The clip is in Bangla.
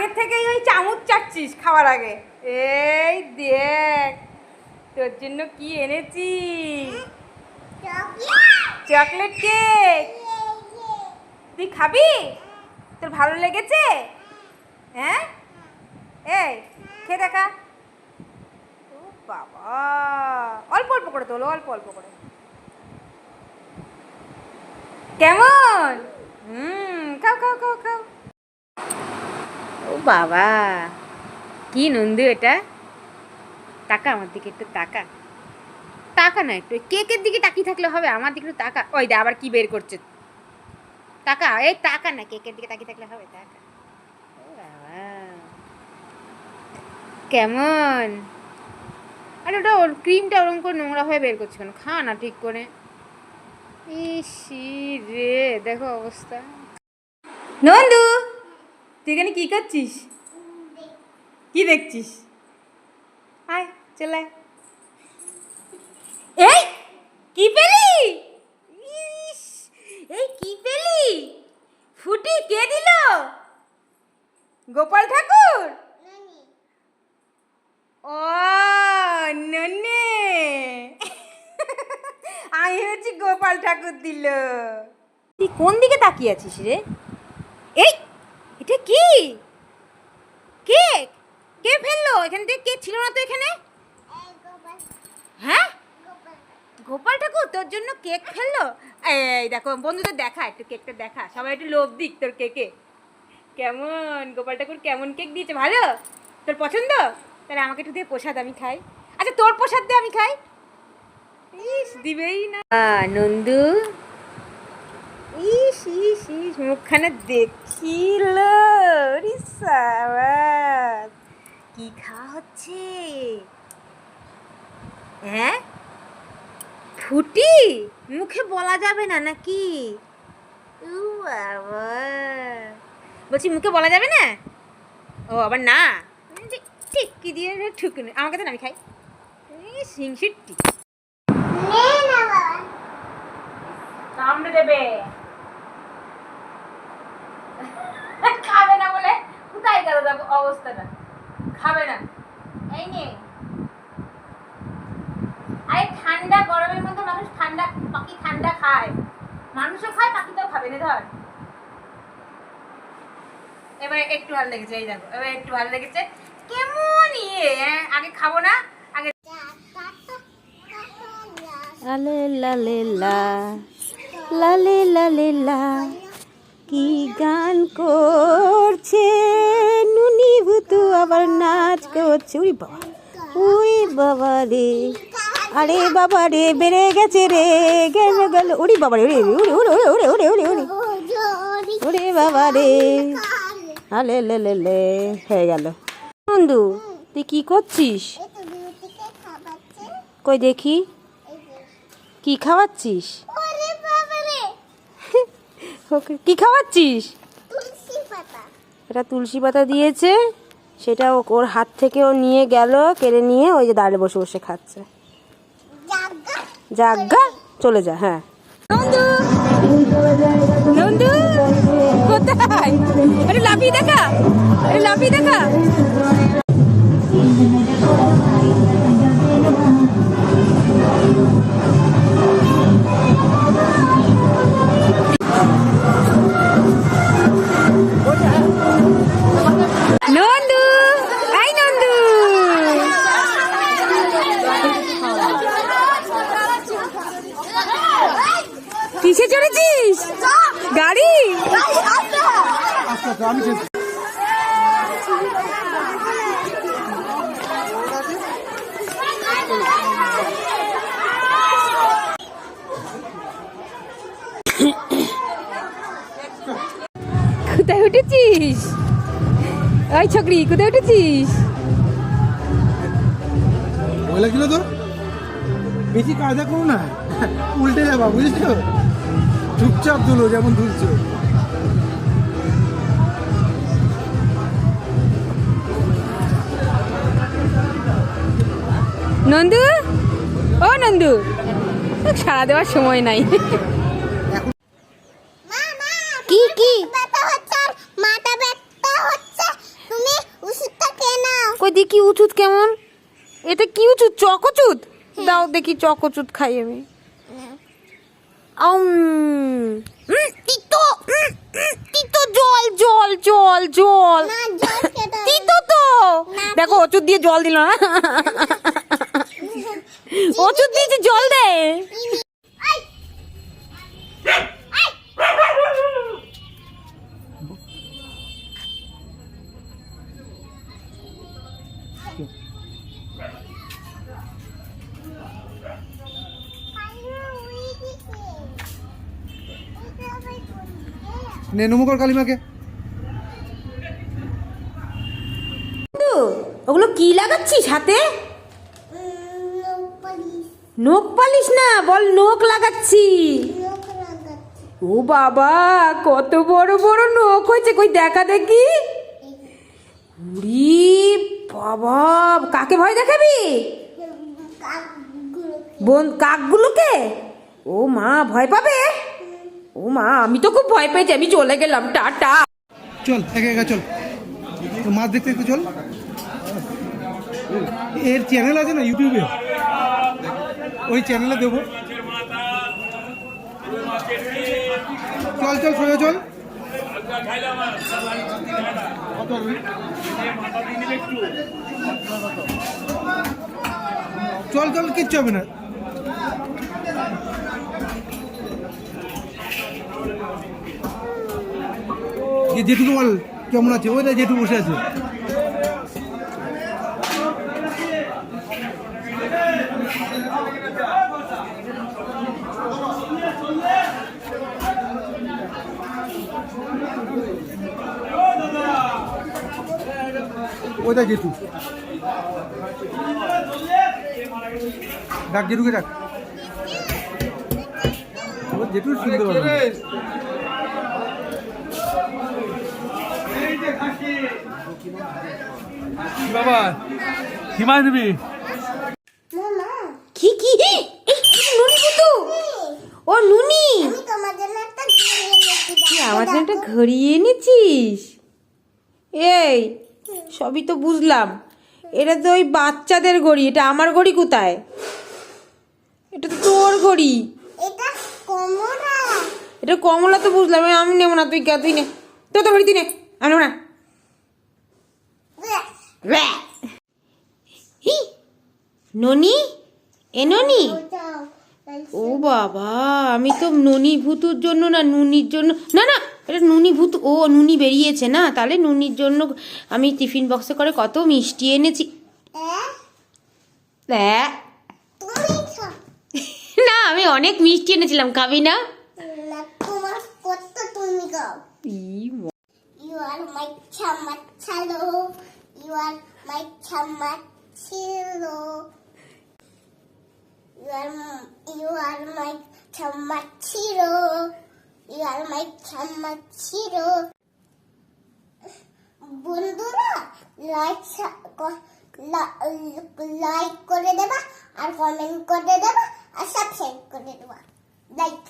আগের থেকেই ওই চামচ চাটছিস খাওয়ার আগে। এই দেখ, তোর জন্য কি এনেছি? Chocolate cake. তুই খাবি? তোর ভালো লেগেছে? হ্যাঁ? এই, খেয়ে দেখা। বাবা, অল্প অল্প করে তোলো, অল্প অল্প করে। কেমন? হুম, খাও খাও খাও খাও। বাবা, কি নন্দু এটা? টাকা আমার দিকে, একটু টাকা টাকা না একটু কেকের দিকে তাকিয়ে থাকলে হবে? আমার দিকে একটু তাকা। ওই দে, আবার কি বের করছে? টাকা এই টাকা না কেকের দিকে তাকিয়ে থাকলে হবে? টাকা কেমন? আরে ওটা ওর ক্রিমটা ওরকম করে নোংরা হয়ে বের করছে কেন? খা না ঠিক করে। ইসি রে, দেখো অবস্থা। নন্দু! তুই এখানে কি করছিস? কি দেখছিস? আয় চলে। এই কি পেলি? ইস, এই কি পেলি? ফুটি কে দিল? গোপাল ঠাকুর? ও নন্নে আমি হচ্ছি গোপাল ঠাকুর দিল। তুই কোন দিকে তাকিয়ে আছিস রে? কেক কে ফেলল? এখান থেকে কেক ছিল না তো এখানে? হ্যাঁ? গোপাল ঠাকুর, তোর জন্য কেক ফেলল? এই দেখো, বন্ধুদের দেখা, একটু কেকটা দেখা। সবাই একটু লোভ দিক তোর কেকে। কেমন? গোপাল ঠাকুর কেমন কেক দিয়েছে, ভালো? তোর পছন্দ? তাহলে আমাকে একটু দিয়ে প্রসাদ আমি খাই। আচ্ছা তোর প্রসাদ দে আমি খাই? ইস, দিবেই না। নন্দু ইস ইস ইস, মুখখানে দেখিল সাবাস। কি খাওয়া হচ্ছে? হ্যাঁ? ফুটি? মুখে বলা যাবে না নাকি? বলছি মুখে বলা যাবে না? ও আবার না? ঠিক- ঠিক কি দিয়ে ঠুকুনি। আমাকে তো না, আমি খাই। সিংসিটি কামড়ে দেবে খাবে না বলে কোথায় গেল দেখো অবস্থাটা খাবে না। এই নে। আরে ঠান্ডা গরমের মধ্যে মানুষ ঠান্ডা পাখি ঠান্ডা খায়। মানুষও খায় পাখিটাও খাবে না ধর। এবার একটু ভালো লেগেছে এই দেখো এবার একটু ভালো লেগেছে। কেমন ইয়ে হ্যাঁ? আগে খাব না আগে লালে লালে লা লালে লালে লা কি গান করছে? করছে উরি বাবা। উই বাবা রে। আরে বাবা রে বেড়ে গেছে রে গেল গেল। উরি বাবা রে উড়ে উড়ে উড়ে উড়ে উড়ে উড়ে উড়ে উড়ে বাবা রে। আলে লে লে লে হয়ে গেল। বন্ধু তুই কি করছিস? কই দেখি। কি খাওয়াচ্ছিস? ওকে কি খাওয়াচ্ছিস? এটা তুলসী পাতা দিয়েছে। সেটা ওর হাত থেকে ও নিয়ে গেল, কেড়ে নিয়ে ওই যে দাঁড়ে বসে বসে খাচ্ছে। জাগা। চলে যা হ্যাঁ। আরে দেখা। গাড়ি? কোথায় উঠেছিস? ওই ছকরি, কোথায় উঠেছিস? ভয় লাগছিল তো? বেশি কাজা করো না। উল্টে যাবা বুঝেছ? চুপচাপ তুলো যেমন তুলছো নন্দু? ও নন্দু সারা দেওয়ার সময় নাই। কি কি? ব্যথা হচ্ছে আর মাথা ব্যথা হচ্ছে ওই দেখি উচুত কেমন? এটা কি উচুত? চকচুত? দাও দেখি চকচুত খাই আমি। আম উম, তিতো উম, উম, তিতো জল জল জল। তিতো তো। দেখো ওষুধ দিয়ে জল দিল না ওষুধ দিয়েছে জল দে। নে নমকর কালিমাকে। কি লাগাচ্ছিস হাতে? নখ পালিশ। না বল নখ লাগাচ্ছি। ও বাবা কত বড় বড় নখ হয়েছে কই দেখা দেখি। উরি বাবা কাকে ভয় দেখাবি? বোন কাকগুলোকে? ও মা ভয় পাবে? ও মা আমি তো খুব ভয় পেয়েছি আমি চলে গেলাম টাটা। চল একা একা চল। মাছ দেখতে দেখতে চল। এর চ্যানেল আছে না ইউটিউবে ওই চ্যানেলে দেবো। চল চল, সোজা চল। চল চল, কিচ্ছু হবে না। যে জেঠুকে বল, কেমন আছে? ওই দেখ, জেঠু বসে আছে। ওই দেখ জেঠু ডাক জেঠুকে ডাক ও জেঠু শুনতে পাবে বাবা হিমায় মামা কি কি? এই, নুনি ও নুনি। আমি একটা ঘড়ি এনেছি। কি আমার জন্য একটা ঘড়ি এনেছিস? এই সবই তো বুঝলাম। এটা তো ওই বাচ্চাদের ঘড়ি এটা আমার ঘড়ি কোথায়? এটা তো তোর ঘড়ি। এটা কমলা। তো বুঝলাম আমি নেব না তুই তুই নে। তোর তো ঘড়ি তুই নে আমি নেব না। ননি? এ ননি? ও বাবা আমি তো ননি ভূতুর জন্য না নুনির জন্য না না এটা নুনি ভূত ও নুনি বেরিয়েছে না তাহলে নুনির জন্য আমি টিফিন বক্সে করে কত মিষ্টি এনেছি না আমি অনেক মিষ্টি এনেছিলাম খাবি না You are my chamachalo. You are my chamachilo. You are you are my chamachiro. You are my chamachiro. বন্ধুরা লাইক লাইক করে দেবা আর কমেন্ট করে দেবা আর সাবস্ক্রাইব করে দেবা লাইক